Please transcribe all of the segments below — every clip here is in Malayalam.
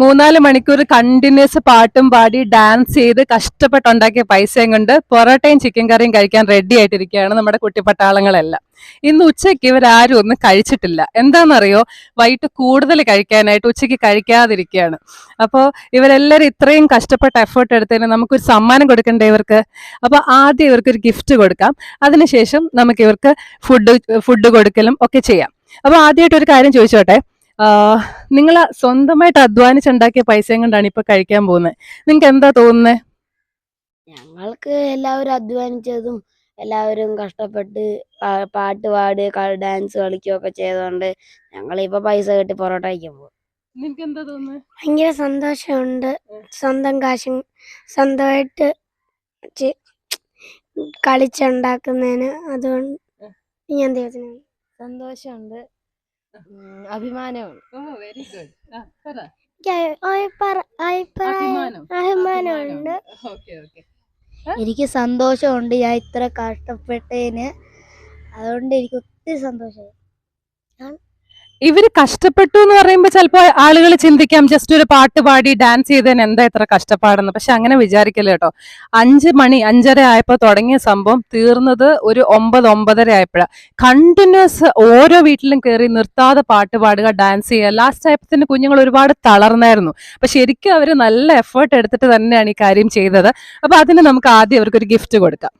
മൂന്നാൽ മണിക്കൂർ കണ്ടിന്യൂസ് പാട്ടും പാടി ഡാൻസ് ചെയ്ത് കഷ്ടപ്പെട്ടുണ്ടാക്കിയ പൈസയും കൊണ്ട് പൊറോട്ടയും ചിക്കൻ കറിയും കഴിക്കാൻ റെഡി ആയിട്ടിരിക്കുകയാണ് നമ്മുടെ കുട്ടിപ്പട്ടാളങ്ങളെല്ലാം. ഇന്ന് ഉച്ചയ്ക്ക് ഇവരാരും ഒന്നും കഴിച്ചിട്ടില്ല. എന്താണെന്നറിയോ? വൈകിട്ട് കൂടുതൽ കഴിക്കാനായിട്ട് ഉച്ചയ്ക്ക് കഴിക്കാതിരിക്കുകയാണ്. അപ്പോൾ ഇവരെല്ലാവരും ഇത്രയും കഷ്ടപ്പെട്ട എഫേർട്ട് എടുത്തതിന് നമുക്കൊരു സമ്മാനം കൊടുക്കണ്ടേ ഇവർക്ക്? അപ്പോൾ ആദ്യം ഇവർക്കൊരു ഗിഫ്റ്റ് കൊടുക്കാം. അതിനുശേഷം നമുക്ക് ഇവർക്ക് ഫുഡ് ഫുഡ് കൊടുക്കലും ഒക്കെ ചെയ്യാം. അപ്പോൾ ആദ്യമായിട്ട് ഒരു കാര്യം ചോദിച്ചോട്ടെ? നിങ്ങൾ സ്വന്തമായിട്ട് അധ്വാനിച്ചുണ്ടാക്കിയ പൈസയും കൊണ്ടാണ് ഇപ്പൊ കഴിക്കാൻ പോകുന്നത് നിങ്ങൾക്ക് എന്താ തോന്നുന്നത് ഞങ്ങൾക്ക് എല്ലാവരും അധ്വാനിച്ചതും എല്ലാവരും കഷ്ടപ്പെട്ട് പാട്ട് പാടി ഡാൻസ് കളിക്കുകയൊക്കെ ചെയ്തതുകൊണ്ട് ഞങ്ങളിപ്പോ പൈസ കിട്ടി പൊറോട്ട കഴിക്കാൻ പോകും എന്താ തോന്നുന്നത് ഭയങ്കര സന്തോഷമുണ്ട്. സ്വന്തം കാശും സ്വന്തമായിട്ട് കളിച്ചുണ്ടാക്കുന്നതിന് അതുകൊണ്ട് ഞാൻ ദൈവത്തിന് നന്ദി. സന്തോഷമുണ്ട് അഭിമാനമുണ്ട് വെരി ഗുഡ്. അഭിമാനമുണ്ട്. എനിക്ക് സന്തോഷമുണ്ട്. ഞാൻ ഇത്ര കഷ്ടപ്പെട്ടതിന് അതുകൊണ്ട് എനിക്ക് ഒത്തിരി സന്തോഷമായി ഇവർ കഷ്ടപ്പെട്ടു എന്ന് പറയുമ്പോൾ ചിലപ്പോൾ ആളുകൾ ചിന്തിക്കാം ജസ്റ്റ് ഒരു പാട്ട് പാടി ഡാൻസ് ചെയ്തതിന് എന്താ ഇത്ര കഷ്ടപ്പാടെന്ന്. പക്ഷെ അങ്ങനെ വിചാരിക്കല്ല കേട്ടോ. അഞ്ച് മണി അഞ്ചര ആയപ്പോൾ തുടങ്ങിയ സംഭവം തീർന്നത് ഒരു ഒമ്പത് ഒമ്പതര ആയപ്പോഴാണ് കണ്ടിന്യൂസ് ഓരോ വീട്ടിലും കയറി നിർത്താതെ പാട്ട് പാടുക ഡാൻസ് ചെയ്യുക. ലാസ്റ്റ് ആയപ്പോഴത്തേന് കുഞ്ഞുങ്ങൾ ഒരുപാട് തളർന്നായിരുന്നു. അപ്പൊ ശരിക്കും അവർ നല്ല എഫേർട്ട് എടുത്തിട്ട് തന്നെയാണ് ഈ കാര്യം ചെയ്തത്. അപ്പൊ അതിന് നമുക്ക് ആദ്യം അവർക്ക് ഒരു ഗിഫ്റ്റ് കൊടുക്കാം.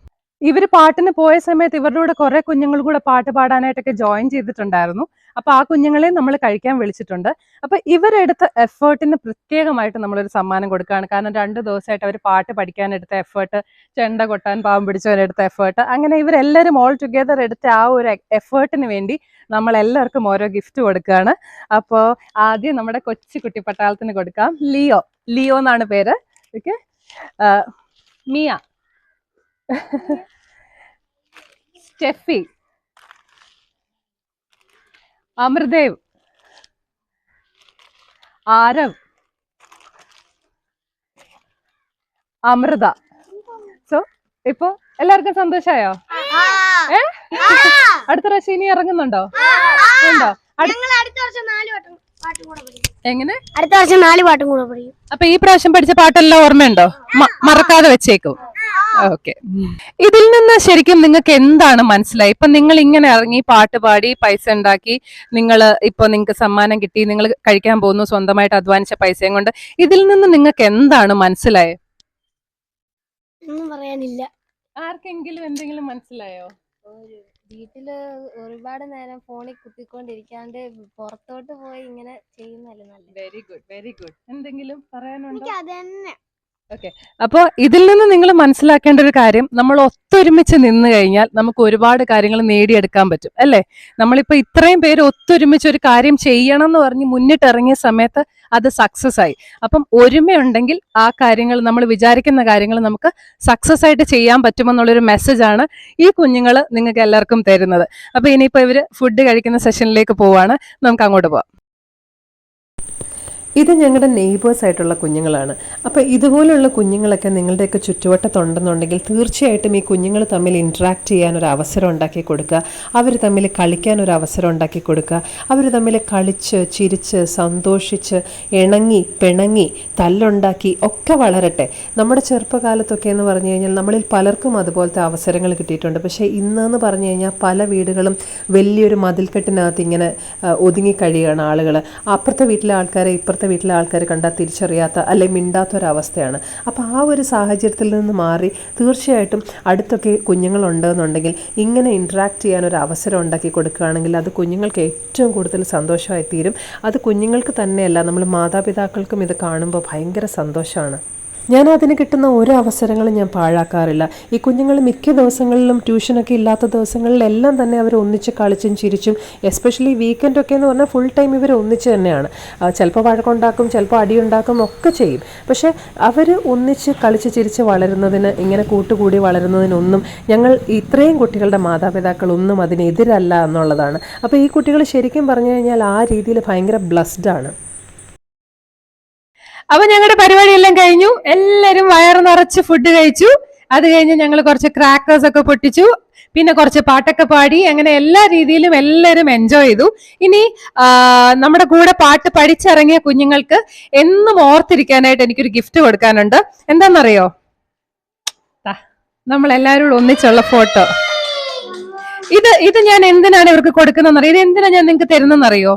ഇവർ പാട്ടിന് പോയ സമയത്ത് ഇവരുടെ കൂടെ കുറെ കുഞ്ഞുങ്ങൾ കൂടെ പാട്ട് പാടാനായിട്ടൊക്കെ ജോയിൻ ചെയ്തിട്ടുണ്ടായിരുന്നു. അപ്പൊ ആ കുഞ്ഞുങ്ങളെ നമ്മൾ കഴിക്കാൻ വിളിച്ചിട്ടുണ്ട്. അപ്പൊ ഇവരെടുത്ത എഫേർട്ടിന് പ്രത്യേകമായിട്ട് നമ്മളൊരു സമ്മാനം കൊടുക്കുകയാണ്. കാരണം രണ്ട് ദിവസമായിട്ട് അവർ പാട്ട് പഠിക്കാൻ എടുത്ത എഫേർട്ട് ചെണ്ട കൊട്ടാൻ പാവം പിടിച്ചവരെടുത്ത എഫേർട്ട് അങ്ങനെ ഇവരെല്ലാവരും ഓൾ ടുഗെദർ എടുത്ത ആ ഒരു എഫേർട്ടിന് വേണ്ടി നമ്മൾ എല്ലാവർക്കും ഓരോ ഗിഫ്റ്റ് കൊടുക്കുകയാണ്. അപ്പോൾ ആദ്യം നമ്മുടെ കൊച്ചു കുട്ടി പട്ടാളത്തിന് കൊടുക്കാം. ലിയോ. ലിയോ എന്നാണ് പേര്. Okay Mia. Steffi. Amridev Aarav. Amritha. So ഇപ്പൊ എല്ലാവർക്കും സന്തോഷമായോ ഏ? അടുത്ത പ്രാവശ്യം ഇനി ഇറങ്ങുന്നുണ്ടോ? ഉണ്ടോ? എങ്ങനെ? അടുത്ത വർഷം നാല് പാട്ടും കൂടെ പഠിക്കും. അപ്പൊ ഈ പ്രാവശ്യം പഠിച്ച പാട്ടെല്ലാം ഓർമ്മയുണ്ടോ? മറക്കാതെ വെച്ചേക്കും. ഓക്കെ. ഇതിൽ നിന്ന് ശരിക്കും നിങ്ങൾക്ക് എന്താണ് മനസ്സിലായി? ഇപ്പൊ നിങ്ങൾ ഇങ്ങനെ ഇറങ്ങി പാട്ട് പാടി പൈസ ഉണ്ടാക്കി നിങ്ങൾ ഇപ്പൊ നിങ്ങൾക്ക് സമ്മാനം കിട്ടി നിങ്ങൾ കഴിക്കാൻ പോകുന്നു സ്വന്തമായിട്ട് അധ്വാനിച്ച പൈസയും കൊണ്ട്. ഇതിൽ നിന്ന് നിങ്ങൾക്ക് എന്താണ് മനസ്സിലായത് ഒന്നും പറയാനില്ല. ആർക്കെങ്കിലും എന്തെങ്കിലും മനസ്സിലായോ? വീട്ടിൽ ഒരുപാട് നേരം ഫോണിൽ കുത്തിക്കൊണ്ടിരിക്കാണ്ട് പുറത്തോട്ട് പോയി ഇങ്ങനെ ചെയ്യുന്നല്ലേ നല്ലത്. Very good very good. എന്തെങ്കിലും പറയാനുണ്ടോ? എനിക്ക് തന്നെ അപ്പോൾ ഇതിൽ നിന്ന് നിങ്ങൾ മനസ്സിലാക്കേണ്ട ഒരു കാര്യം നമ്മൾ ഒത്തൊരുമിച്ച് നിന്ന് കഴിഞ്ഞാൽ നമുക്ക് ഒരുപാട് കാര്യങ്ങൾ നേടിയെടുക്കാൻ പറ്റും അല്ലേ? നമ്മളിപ്പോ ഇത്രയും പേര് ഒത്തൊരുമിച്ച് ഒരു കാര്യം ചെയ്യണം എന്ന് പറഞ്ഞ് മുന്നിട്ടിറങ്ങിയ സമയത്ത് അത് സക്സസ് ആയി. അപ്പം ഒരുമയുണ്ടെങ്കിൽ ആ കാര്യങ്ങൾ നമ്മൾ വിചാരിക്കുന്ന കാര്യങ്ങൾ നമുക്ക് സക്സസ് ആയിട്ട് ചെയ്യാൻ പറ്റുമെന്നുള്ളൊരു മെസ്സേജാണ് ഈ കുഞ്ഞുങ്ങൾ നിങ്ങൾക്ക് എല്ലാവർക്കും തരുന്നത്. അപ്പൊ ഇനിയിപ്പോ ഇവർ ഫുഡ് കഴിക്കുന്ന സെഷനിലേക്ക് പോവാണ്. നമുക്ക് അങ്ങോട്ട് പോവാം. ഇത് ഞങ്ങളുടെ നെയ്ബേഴ്സ് ആയിട്ടുള്ള കുഞ്ഞുങ്ങളാണ്. അപ്പോൾ ഇതുപോലുള്ള കുഞ്ഞുങ്ങളൊക്കെ നിങ്ങളുടെയൊക്കെ ചുറ്റുവട്ടത്തുണ്ടെന്നുണ്ടെങ്കിൽ തീർച്ചയായിട്ടും ഈ കുഞ്ഞുങ്ങൾ തമ്മിൽ ഇൻട്രാക്ട് ചെയ്യാൻ ഒരു അവസരം ഉണ്ടാക്കി കൊടുക്കുക. അവർ തമ്മിൽ കളിക്കാൻ ഒരു അവസരം ഉണ്ടാക്കി കൊടുക്കുക. അവർ തമ്മിൽ കളിച്ച് ചിരിച്ച് സന്തോഷിച്ച് ഇണങ്ങി പിണങ്ങി തല്ലുണ്ടാക്കി ഒക്കെ വളരട്ടെ. നമ്മുടെ ചെറുപ്പകാലത്തൊക്കെ എന്ന് പറഞ്ഞു കഴിഞ്ഞാൽ നമ്മളിൽ പലർക്കും അതുപോലത്തെ അവസരങ്ങൾ കിട്ടിയിട്ടുണ്ട്. പക്ഷേ ഇന്നെന്ന് പറഞ്ഞു കഴിഞ്ഞാൽ പല വീടുകളും വലിയൊരു മതിൽക്കെട്ടിനകത്ത് ഇങ്ങനെ ഒതുങ്ങി കഴിയുകയാണ് ആളുകൾ അപ്പുറത്തെ വീട്ടിലെ ആൾക്കാരെ ഇപ്പുറത്തെ വീട്ടിലെ ആൾക്കാർ കണ്ടാൽ തിരിച്ചറിയാത്ത അല്ലെ മിണ്ടാത്തൊരവസ്ഥയാണ്. അപ്പോൾ ആ ഒരു സാഹചര്യത്തിൽ നിന്ന് മാറി തീർച്ചയായിട്ടും അടുത്തൊക്കെ കുഞ്ഞുങ്ങളുണ്ടെന്നുണ്ടെങ്കിൽ ഇങ്ങനെ ഇൻട്രാക്ട് ചെയ്യാൻ ഒരു അവസരം ഉണ്ടാക്കി കൊടുക്കുകയാണെങ്കിൽ അത് കുഞ്ഞുങ്ങൾക്ക് ഏറ്റവും കൂടുതൽ സന്തോഷമായി തീരും. അത് കുഞ്ഞുങ്ങൾക്ക് തന്നെയല്ല നമ്മൾ മാതാപിതാക്കൾക്കും ഇത് കാണുമ്പോൾ ഭയങ്കര സന്തോഷമാണ്. ഞാൻ അതിന് കിട്ടുന്ന ഓരോ അവസരങ്ങളും ഞാൻ പാഴാക്കാറില്ല. ഈ കുഞ്ഞുങ്ങൾ മിക്ക ദിവസങ്ങളിലും ട്യൂഷനൊക്കെ ഇല്ലാത്ത ദിവസങ്ങളിലെല്ലാം തന്നെ അവർ ഒന്നിച്ച് കളിച്ചും ചിരിച്ചും എസ്പെഷ്യലി വീക്കെൻഡൊക്കെ എന്ന് പറഞ്ഞാൽ ഫുൾ ടൈം ഇവർ ഒന്നിച്ച് തന്നെയാണ്. ചിലപ്പോൾ വഴക്കുണ്ടാക്കും ചിലപ്പോൾ അടിയുണ്ടാക്കും ഒക്കെ ചെയ്യും. പക്ഷേ അവർ ഒന്നിച്ച് കളിച്ച് ചിരിച്ച് വളരുന്നതിന് ഇങ്ങനെ കൂട്ടുകൂടി വളരുന്നതിനൊന്നും ഞങ്ങൾ ഇത്രയും കുട്ടികളുടെ മാതാപിതാക്കൾ ഒന്നും അതിനെതിരല്ല എന്നുള്ളതാണ്. അപ്പോൾ ഈ കുട്ടികൾ ശരിക്കും പറഞ്ഞു കഴിഞ്ഞാൽ ആ രീതിയിൽ ഭയങ്കര ബ്ലസ്ഡാണ് അപ്പൊ ഞങ്ങളുടെ പരിപാടിയെല്ലാം കഴിഞ്ഞു. എല്ലാരും വയറ് നിറച്ച് ഫുഡ് കഴിച്ചു. അത് കഴിഞ്ഞ് ഞങ്ങൾ കുറച്ച് ക്രാക്കേഴ്സ് ഒക്കെ പൊട്ടിച്ചു. പിന്നെ കുറച്ച് പാട്ടൊക്കെ പാടി. അങ്ങനെ എല്ലാ രീതിയിലും എല്ലാവരും എൻജോയ് ചെയ്തു. ഇനി നമ്മുടെ കൂടെ പാട്ട് പഠിച്ചിറങ്ങിയ കുഞ്ഞുങ്ങൾക്ക് എന്നും ഓർത്തിരിക്കാനായിട്ട് എനിക്കൊരു ഗിഫ്റ്റ് കൊടുക്കാനുണ്ട്. എന്താണെന്നറിയോ നമ്മൾ എല്ലാവരോടും ഒന്നിച്ചുള്ള ഫോട്ടോ ഇത് ഇത് ഞാൻ എന്തിനാണ് ഇവർക്ക് കൊടുക്കുന്നതെന്നറിയോ? ഇത് എന്തിനാണ് ഞാൻ നിങ്ങൾക്ക് തരുന്നെന്നറിയോ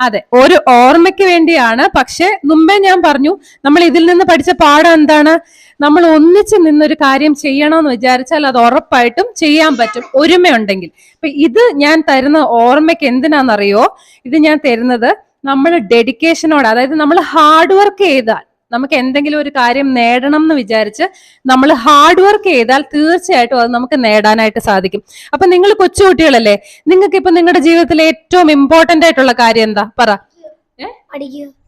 അതെ ഒരു ഓർമ്മയ്ക്ക് വേണ്ടിയാണ്. പക്ഷെ മുമ്പേ ഞാൻ പറഞ്ഞു നമ്മൾ ഇതിൽ നിന്ന് പഠിച്ച പാഠം എന്താണ്? നമ്മൾ ഒന്നിച്ച് നിന്നൊരു കാര്യം ചെയ്യണമെന്ന് വിചാരിച്ചാൽ അത് ഉറപ്പായിട്ടും ചെയ്യാൻ പറ്റും ഒരുമയുണ്ടെങ്കിൽ. ഇപ്പൊ ഇത് ഞാൻ തരുന്ന ഓർമ്മയ്ക്ക് എന്തിനാണെന്നറിയോ? ഇത് ഞാൻ തരുന്നത് നമ്മൾ ഡെഡിക്കേഷനോടെ അതായത് നമ്മൾ ഹാർഡ് വർക്ക് ചെയ്താൽ നമുക്ക് എന്തെങ്കിലും ഒരു കാര്യം നേടണം എന്ന് വിചാരിച്ച് നമ്മൾ ഹാർഡ് വർക്ക് ചെയ്താൽ തീർച്ചയായിട്ടും അത് നമുക്ക് നേടാനായിട്ട് സാധിക്കും. അപ്പൊ നിങ്ങൾ കൊച്ചുകുട്ടികളല്ലേ നിങ്ങൾക്ക് ഇപ്പൊ നിങ്ങളുടെ ജീവിതത്തിലെ ഏറ്റവും ഇമ്പോർട്ടന്റ് ആയിട്ടുള്ള കാര്യം എന്താ? പറ.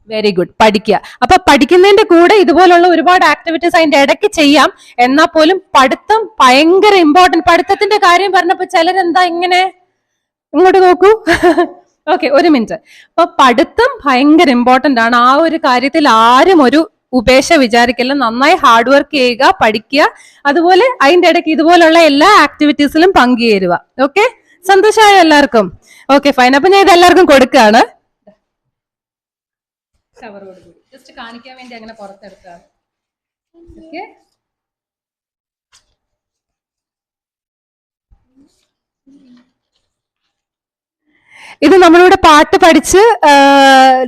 വെരി ഗുഡ് പഠിക്കുക. അപ്പൊ പഠിക്കുന്നതിന്റെ കൂടെ ഇതുപോലുള്ള ഒരുപാട് ആക്ടിവിറ്റീസ് അതിന്റെ ഇടയ്ക്ക് ചെയ്യാം. എന്നാൽ പോലും പഠിത്തം ഭയങ്കര ഇമ്പോർട്ടന്റ് പഠിത്തത്തിന്റെ കാര്യം പറഞ്ഞപ്പോ ചിലരെന്താ ഇങ്ങനെ? ഇങ്ങോട്ട് നോക്കൂ. ഓക്കെ ഒരു മിനിറ്റ് അപ്പൊ പഠിത്തം ഭയങ്കര ഇമ്പോർട്ടന്റ് ആണ്. ആ ഒരു കാര്യത്തിൽ ആരും ഒരു ഉപേക്ഷ വിചാരിക്കല്ല നന്നായി ഹാർഡ് വർക്ക് ചെയ്യുക പഠിക്കുക അതുപോലെ അതിന്റെ ഇടയ്ക്ക് ഇതുപോലുള്ള എല്ലാ ആക്ടിവിറ്റീസിലും പങ്കുചേരുക. ഓക്കെ സന്തോഷമായോ എല്ലാവർക്കും? ഓക്കെ ഫൈൻ അപ്പൊ ഞാൻ ഇത് എല്ലാവർക്കും കൊടുക്കുകയാണ്. കവറോട് കൂടി. ജസ്റ്റ് കാണിക്കാൻ വേണ്ടി അങ്ങനെ ഇത് നമ്മളിവിടെ പാട്ട് പഠിച്ച്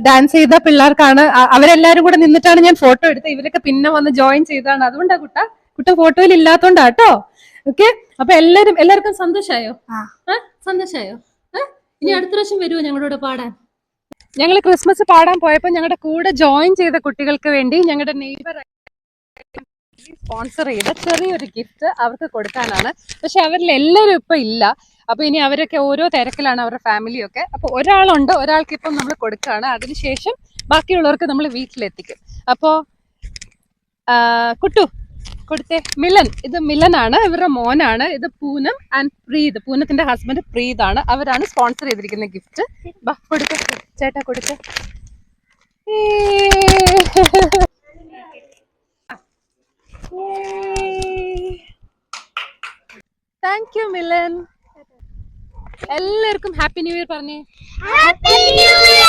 ഡാൻസ് ചെയ്ത പിള്ളേർക്കാണ്. അവരെല്ലാരും കൂടെ നിന്നിട്ടാണ് ഞാൻ ഫോട്ടോ എടുത്തത്. ഇവരൊക്കെ പിന്നെ വന്ന് ജോയിൻ ചെയ്തതാണ്. അതുകൊണ്ടാ കുട്ട കുട്ട ഫോട്ടോയിൽ ഇല്ലാത്തോണ്ടാ കേട്ടോ ഓക്കെ അപ്പൊ എല്ലാരും എല്ലാവർക്കും സന്തോഷമായോ? സന്തോഷായോ? ഇനി അടുത്ത പ്രാവശ്യം വരുമോ ഞങ്ങളോട് പാടാൻ? ഞങ്ങൾ ക്രിസ്മസ് പാടാൻ പോയപ്പോൾ ഞങ്ങളുടെ കൂടെ ജോയിൻ ചെയ്ത കുട്ടികൾക്ക് വേണ്ടി ഞങ്ങളുടെ നെയ്ബർ സ്പോൺസർ ചെയ്ത ചെറിയൊരു ഗിഫ്റ്റ് അവർക്ക് കൊടുക്കാനാണ്. പക്ഷെ അവരിൽ എല്ലാവരും ഇപ്പൊ ഇല്ല. അപ്പൊ ഇനി അവരൊക്കെ ഓരോ തിരക്കിലാണ് അവരുടെ ഫാമിലിയൊക്കെ അപ്പൊ ഒരാളുണ്ട് ഒരാൾക്ക് ഇപ്പം നമ്മൾ കൊടുക്കുകയാണ്. അതിനുശേഷം ബാക്കിയുള്ളവർക്ക് നമ്മൾ വീട്ടിലെത്തിക്കും. അപ്പോ ആ, കുട്ടു കൊടുത്തേ. മിലൻ ഇത് മിലനാണ് ഇവരുടെ മോനാണ്. ഇത് പൂനം ആൻഡ് പ്രീത്. പൂനത്തിന്റെ ഹസ്ബൻഡ് പ്രീതാണ്. അവരാണ് സ്പോൺസർ ചെയ്തിരിക്കുന്ന ഗിഫ്റ്റ് ബാ ചേട്ടാ കൊടുക്ക താങ്ക് യു മിലൻ. എല്ലാവർക്കും ഹാപ്പി ന്യൂ ഇയർ പറഞ്ഞേ. Happy new year.